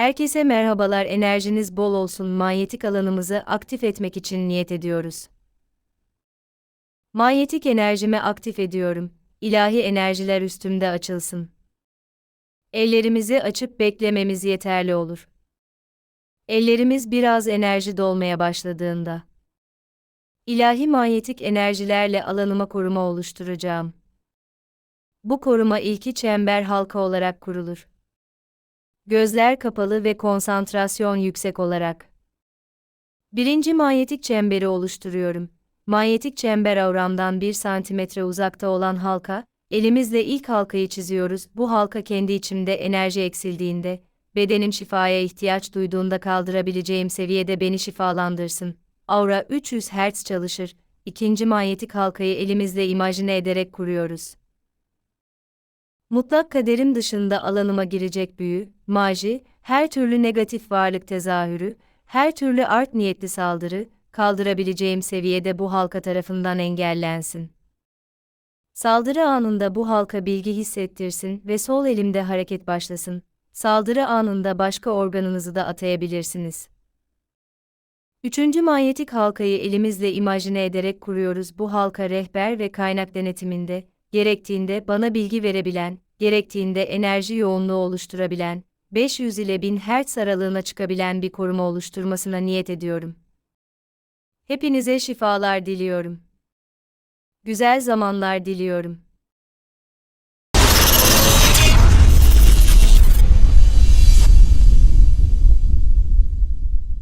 Herkese merhabalar enerjiniz bol olsun manyetik alanımızı aktif etmek için niyet ediyoruz. Manyetik enerjimi aktif ediyorum. İlahi enerjiler üstümde açılsın. Ellerimizi açıp beklememiz yeterli olur. Ellerimiz biraz enerji dolmaya başladığında ilahi manyetik enerjilerle alanıma koruma oluşturacağım. Bu koruma ilki çember halka olarak kurulur. Gözler kapalı ve konsantrasyon yüksek olarak. Birinci manyetik çemberi oluşturuyorum. Manyetik çember avramdan 1 santimetre uzakta olan halka, elimizle ilk halkayı çiziyoruz. Bu halka kendi içimde enerji eksildiğinde, bedenin şifaya ihtiyaç duyduğunda kaldırabileceğim seviyede beni şifalandırsın. Aura 300 Hz çalışır. İkinci manyetik halkayı elimizle imajine ederek kuruyoruz. Mutlak kaderim dışında alanıma girecek büyü, maji, her türlü negatif varlık tezahürü, her türlü art niyetli saldırı, kaldırabileceğim seviyede bu halka tarafından engellensin. Saldırı anında bu halka bilgi hissettirsin ve sol elimde hareket başlasın. Saldırı anında başka organınızı da atayabilirsiniz. Üçüncü manyetik halkayı elimizle imajine ederek kuruyoruz. Bu halka rehber ve kaynak denetiminde, gerektiğinde bana bilgi verebilen, gerektiğinde enerji yoğunluğu oluşturabilen, 500 ile 1000 Hz aralığına çıkabilen bir koruma oluşturmasına niyet ediyorum. Hepinize şifalar diliyorum. Güzel zamanlar diliyorum.